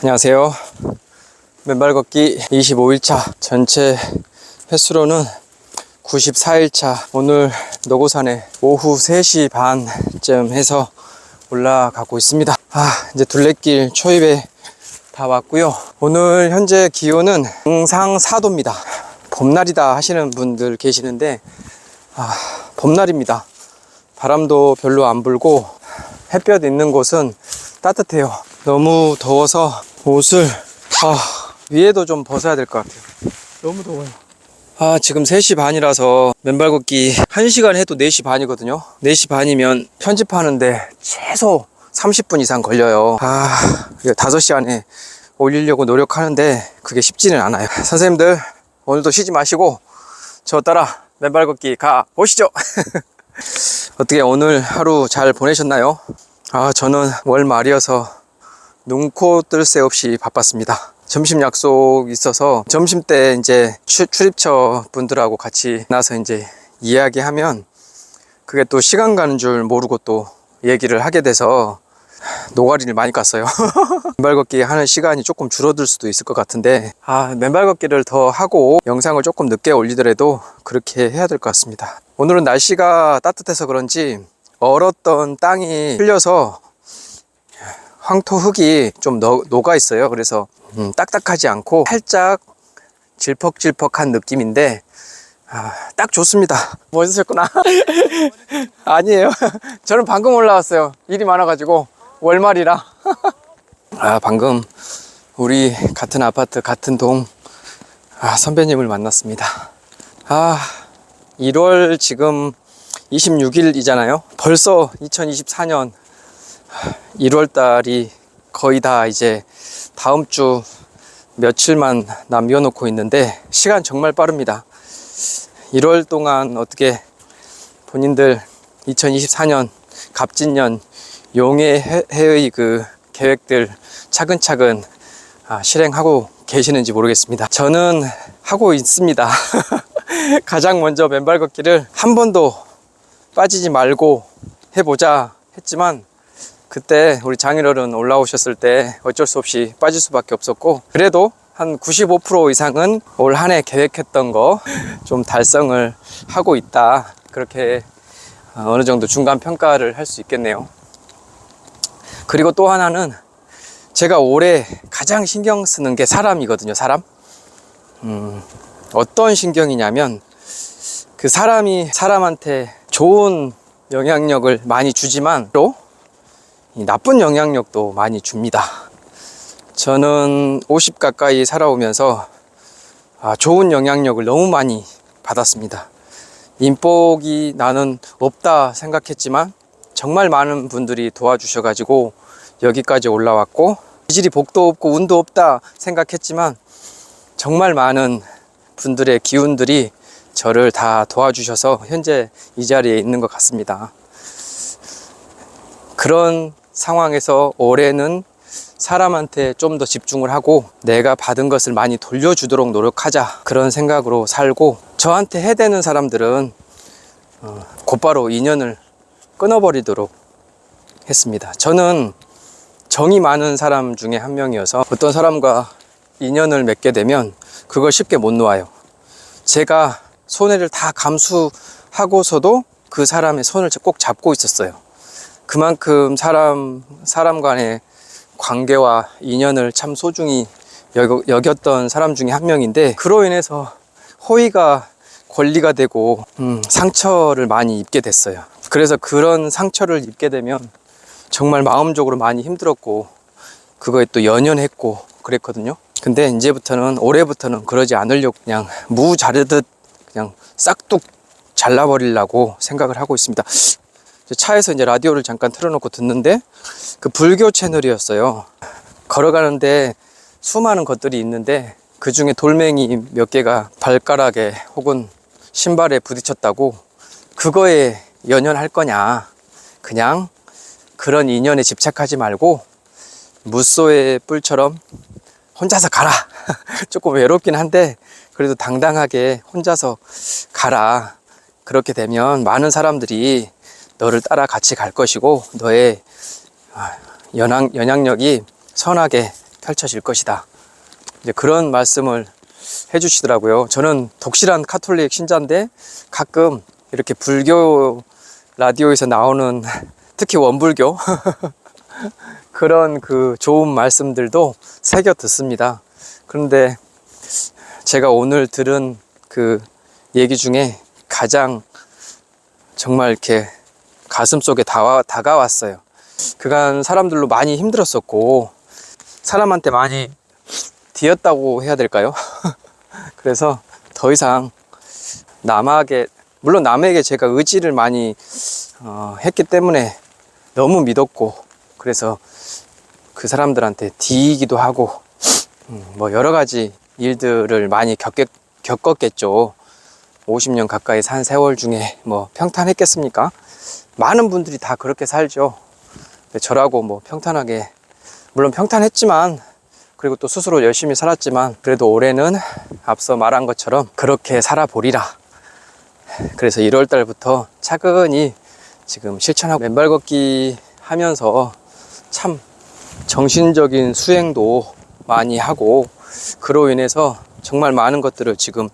안녕하세요. 맨발 걷기 25일차 전체 횟수로는 94일차 오늘 노고산에 오후 3시 반쯤 해서 올라가고 있습니다. 아, 이제 둘레길 초입에 다 왔고요. 오늘 현재 기온은 영상 4도입니다. 봄날이다 하시는 분들 계시는데 아, 봄날입니다. 바람도 별로 안 불고 햇볕 있는 곳은 따뜻해요. 너무 더워서 옷을 아, 위에도 좀 벗어야 될 것 같아요. 너무 더워요. 아, 지금 3시 반이라서 맨발 걷기 1시간 해도 4시 반이거든요. 4시 반이면 편집하는데 최소 30분 이상 걸려요. 아, 이거 5시 안에 올리려고 노력하는데 그게 쉽지는 않아요. 선생님들, 오늘도 쉬지 마시고 저 따라 맨발 걷기 가 보시죠. 어떻게 오늘 하루 잘 보내셨나요? 아, 저는 월 말이어서 눈코 뜰 새 없이 바빴습니다. 점심 약속 있어서 점심 때 이제 추, 출입처 분들하고 같이 나서 이제 이야기하면 그게 또 시간 가는 줄 모르고 또 얘기를 하게 돼서 노가리를 많이 깠어요. 맨발 걷기 하는 시간이 조금 줄어들 수도 있을 것 같은데 아 맨발 걷기를 더 하고 영상을 조금 늦게 올리더라도 그렇게 해야 될 것 같습니다. 오늘은 날씨가 따뜻해서 그런지 얼었던 땅이 흘려서 황토 흙이 좀 녹- 녹아 있어요. 그래서 음, 딱딱하지 않고 살짝 질퍽질퍽한 느낌인데 아, 딱 좋습니다. 멋있었구나. 아니에요. 저는 방금 올라왔어요. 일이 많아가지고 월말이라. 아 방금 우리 같은 아파트 같은 동 아, 선배님을 만났습니다. 아 1월 지금 26일이잖아요. 벌써 2024년 1월 달이 거의 다 이제 다음 주 며칠만 남겨놓고 있는데 시간 정말 빠릅니다. 1월 동안 어떻게 본인들 2024년 갑진년 용의 해- 해의 그 계획들 차근차근 아, 실행하고 계시는지 모르겠습니다. 저는 하고 있습니다. 가장 먼저 맨발 걷기를 한 번도 빠지지 말고 해보자 했지만 그때 우리 장인어른 올라오셨을 때 어쩔 수 없이 빠질 수밖에 없었고 그래도 한 95% 이상은 올 한 해 계획했던 거 좀 달성을 하고 있다. 그렇게 어, 어느 정도 중간 평가를 할 수 있겠네요. 그리고 또 하나는 제가 올해 가장 신경 쓰는 게 사람이거든요 사람. 음, 어떤 신경이냐면 그 사람이 사람한테 좋은 영향력을 많이 주지만 또이 나쁜 영향력도 많이 줍니다. 저는 50 가까이 살아오면서 아, 좋은 영향력을 너무 많이 받았습니다. 인복이 나는 없다 생각했지만 정말 많은 분들이 도와주셔가지고 여기까지 올라왔고 지질이 복도 없고 운도 없다 생각했지만 정말 많은 분들의 기운들이 저를 다 도와주셔서 현재 이 자리에 있는 것 같습니다. 그런 상황에서 올해는 사람한테 좀 더 집중을 하고 내가 받은 것을 많이 돌려주도록 노력하자 그런 생각으로 살고 저한테 해대는 사람들은 어, 곧바로 인연을 끊어버리도록 했습니다. 저는 정이 많은 사람 중에 한 명이어서 어떤 사람과 인연을 맺게 되면 그걸 쉽게 못 놓아요. 제가 손해를 다 감수하고서도 그 사람의 손을 꼭 잡고 있었어요. 그만큼 사람 사람 간의 관계와 인연을 참 소중히 여겼던 사람 중에 한 명인데 그로 인해서 호의가 권리가 되고 음, 상처를 많이 입게 됐어요. 그래서 그런 상처를 입게 되면 정말 마음적으로 많이 힘들었고 그거에 또 연연했고 그랬거든요. 근데 이제부터는 올해부터는 그러지 않으려고 그냥 무 자르듯 그냥 싹둑 잘라버리려고 생각을 하고 있습니다. 차에서 이제 라디오를 잠깐 틀어놓고 듣는데 그 불교 채널이었어요. 걸어가는데 수많은 것들이 있는데 그 중에 돌멩이 몇 개가 발가락에 혹은 신발에 부딪혔다고 그거에 연연할 거냐. 그냥 그런 인연에 집착하지 말고 무소의 뿔처럼 혼자서 가라. 조금 외롭긴 한데 그래도 당당하게 혼자서 가라. 그렇게 되면 많은 사람들이 너를 따라 같이 갈 것이고 너의 아, 연항, 영향력이 선하게 펼쳐질 것이다. 이제 그런 말씀을 해주시더라고요. 저는 독실한 카톨릭 신자인데 가끔 이렇게 불교 라디오에서 나오는 특히 원불교 그런 그 좋은 말씀들도 새겨 듣습니다. 그런데 제가 오늘 들은 그 얘기 중에 가장 정말 이렇게 가슴 속에 다와, 다가왔어요. 그간 사람들로 많이 힘들었었고, 사람한테 많이 뒤었다고 해야 될까요? 그래서 더 이상 남에게, 물론 남에게 제가 의지를 많이 어, 했기 때문에 너무 믿었고, 그래서 그 사람들한테 뒤이기도 하고, 음, 뭐 여러 가지 일들을 많이 겪겠, 겪었겠죠. 50년 가까이 산 세월 중에 뭐 평탄했겠습니까? 많은 분들이 다 그렇게 살죠. 저라고 뭐 평탄하게, 물론 평탄했지만, 그리고 또 스스로 열심히 살았지만, 그래도 올해는 앞서 말한 것처럼 그렇게 살아보리라. 그래서 1월 달부터 차근히 지금 실천하고 맨발 걷기 하면서 참 정신적인 수행도 많이 하고, 그로 인해서 정말 많은 것들을 지금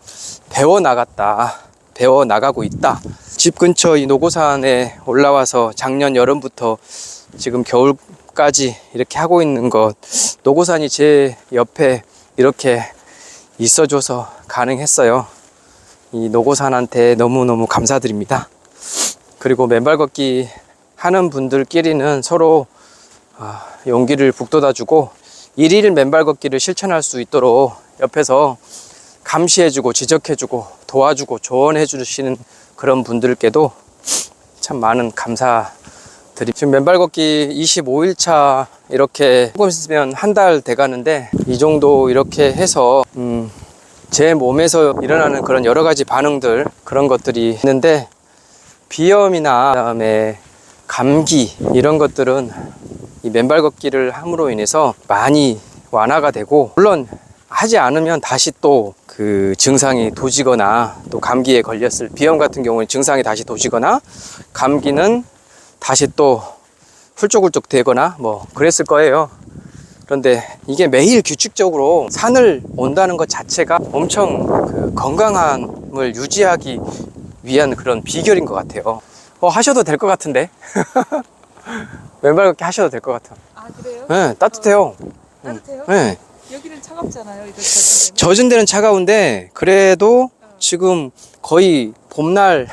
배워 나갔다. 배워 나가고 있다. 집 근처 이 노고산에 올라와서 작년 여름부터 지금 겨울까지 이렇게 하고 있는 것. 노고산이 제 옆에 이렇게 있어줘서 가능했어요. 이 노고산한테 너무너무 감사드립니다. 그리고 맨발 걷기 하는 분들끼리는 서로 아, 용기를 북돋아주고 일일 맨발 걷기를 실천할 수 있도록 옆에서 감시해주고 지적해주고 도와주고 조언해 주시는 그런 분들께도 참 많은 감사드리 지금 맨발 걷기 25일차 이렇게 조금 있으면 한 달 돼가는데 이 정도 이렇게 해서 음, 제 몸에서 일어나는 그런 여러 가지 반응들 그런 것들이 있는데 비염이나 그다음에 감기 이런 것들은 이 맨발 걷기를 함으로 인해서 많이 완화가 되고 물론 하지 않으면 다시 또 그 증상이 도지거나 또 감기에 걸렸을 비염 같은 경우는 증상이 다시 도지거나 감기는 다시 또 훌쩍훌쩍 되거나 뭐 그랬을 거예요. 그런데 이게 매일 규칙적으로 산을 온다는 것 자체가 엄청 그 건강함을 유지하기 위한 그런 비결인 것 같아요. 어, 하셔도 될 것 같은데. 맨발 걷기 하셔도 될 것 같아요. 아 그래요? 네, 따뜻해요. 따뜻해요? 네. 여기는 차갑잖아요. 이거 젖은 젖은 데는 차가운데 그래도 지금 거의 봄날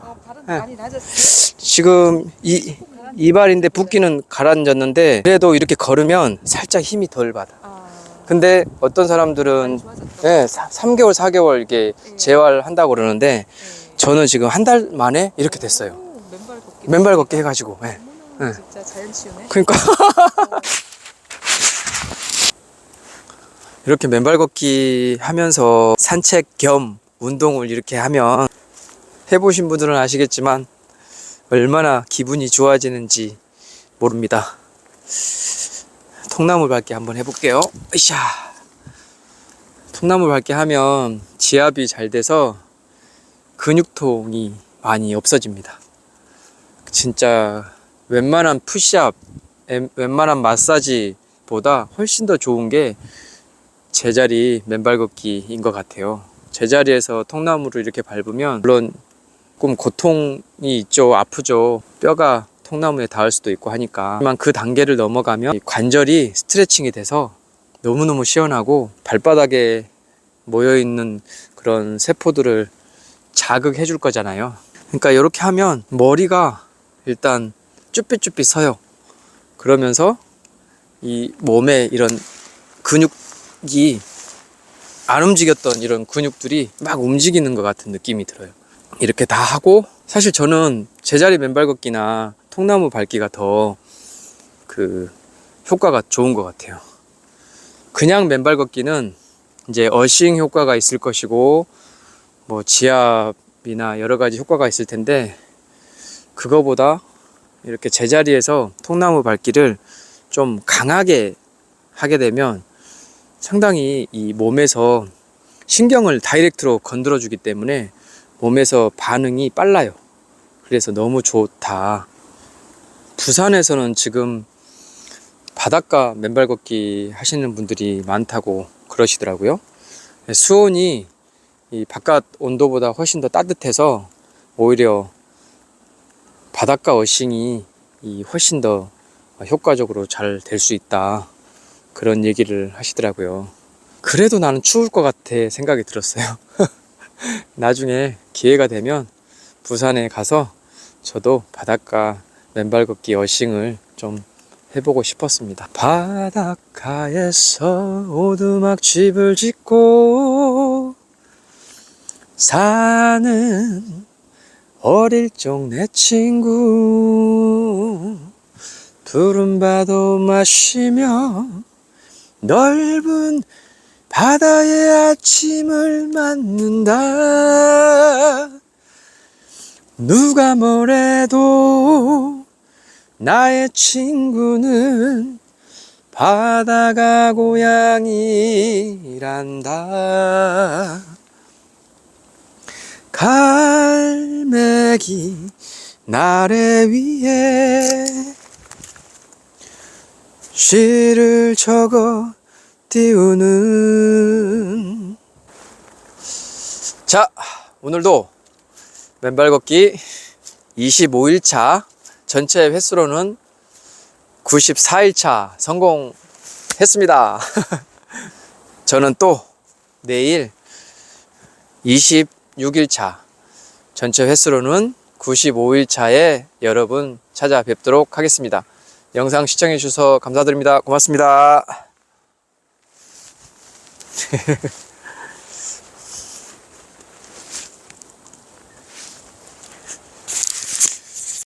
아 발은 네. 많이 낮았어요. 지금 이 이발인데 붓기는 가라앉았는데 그래도 이렇게 걸으면 살짝 힘이 덜 받아. 아 근데 어떤 사람들은 좋아졌다. 예, 3개월, 4개월 이게 네. 재활한다고 그러는데 네. 저는 지금 한 달 만에 이렇게 됐어요. 오, 맨발 걷기. 맨발 걷기 해가지고. 예. 어머나, 네. 진짜 자연 치유네. 그러니까 이렇게 맨발 걷기 하면서 산책 겸 운동을 이렇게 하면 해보신 분들은 아시겠지만 얼마나 기분이 좋아지는지 모릅니다. 통나무 밟기 한번 해볼게요. 으쌰. 통나무 밟기 하면 지압이 잘 돼서 근육통이 많이 없어집니다. 진짜 웬만한 푸시업, 웬만한 마사지보다 훨씬 더 좋은 게 제자리 맨발 걷기인 것 같아요. 제자리에서 통나무를 이렇게 밟으면 물론 조금 고통이 있죠, 아프죠. 뼈가 통나무에 닿을 수도 있고 하니까. 하지만 그 단계를 넘어가면 이 관절이 스트레칭이 돼서 너무너무 시원하고 발바닥에 모여 있는 그런 세포들을 자극해 줄 거잖아요. 그러니까 이렇게 하면 머리가 일단 쭈삣쭈삣 서요. 그러면서 이 몸에 이런 근육 이 안 움직였던 이런 근육들이 막 움직이는 것 같은 느낌이 들어요. 이렇게 다 하고 사실 저는 제자리 맨발 걷기나 통나무 밟기가 더 그 효과가 좋은 것 같아요. 그냥 맨발 걷기는 이제 어싱 효과가 있을 것이고 뭐 지압이나 여러 가지 효과가 있을 텐데 그거보다 이렇게 제자리에서 통나무 밟기를 좀 강하게 하게 되면 상당히 이 몸에서 신경을 다이렉트로 건드려 주기 때문에 몸에서 반응이 빨라요. 그래서 너무 좋다. 부산에서는 지금 바닷가 맨발 걷기 하시는 분들이 많다고 그러시더라고요. 수온이 이 바깥 온도보다 훨씬 더 따뜻해서 오히려 바닷가 어싱이 이 훨씬 더 효과적으로 잘 될 수 있다. 그런 얘기를 하시더라고요. 그래도 나는 추울 것 같아 생각이 들었어요. 나중에 기회가 되면 부산에 가서 저도 바닷가 맨발 걷기 어싱을 좀 해보고 싶었습니다. 바닷가에서 오두막 집을 짓고 사는 어릴 적 내 친구 푸른 바도 마시며 넓은 바다의 아침을 맞는다. 누가 뭐래도 나의 친구는 바다가 고향이란다. 갈매기 나래 위에 시를 적어 띄우는 자 오늘도 맨발 걷기 25일차 전체 횟수로는 94일차 성공했습니다 저는 또 내일 26일차 전체 횟수로는 95일차에 여러분 찾아뵙도록 하겠습니다. 영상 시청해 주셔서 감사드립니다. 고맙습니다.